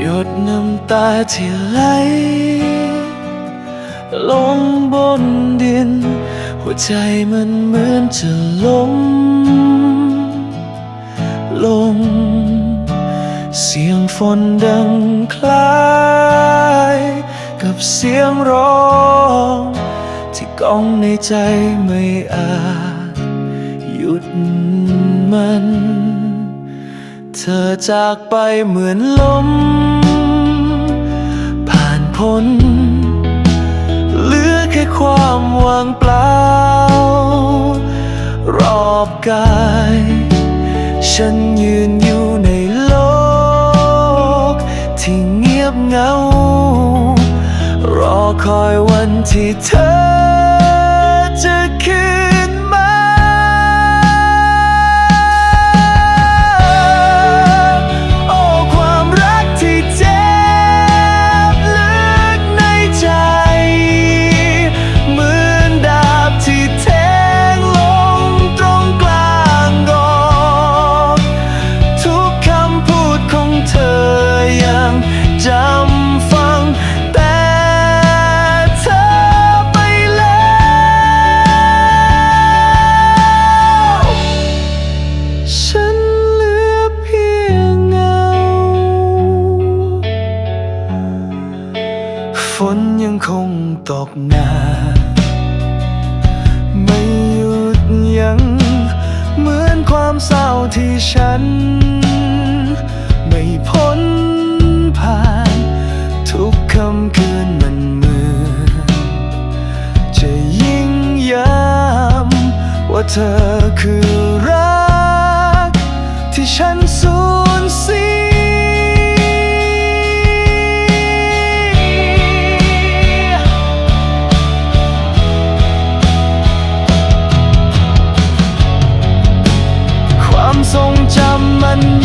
หยดน้ำตาที่ไหลลงบนดิน หัวใจมันเหมือนจะล้มลง เสียงฝนดังคล้าย กับเสียงร้อง ที่ก้องในใจไม่อาจหยุดมัน เธอจากไปเหมือนลม ผ่านพ้นเหลือแค่ความว่างเปล่า รอบกาย ฉันยืนอยู่ในโลก ที่เงียบเหงา รอคอยวันที่เธอ นยังคงตกหนาไม่หยุดยัง้งเหมือนความเศร้าที่ฉัน ไม่พ้นผ่าน ทุกคำคืนมันเหมือนจะยิ่งย้ำว่าเธอคือำมัน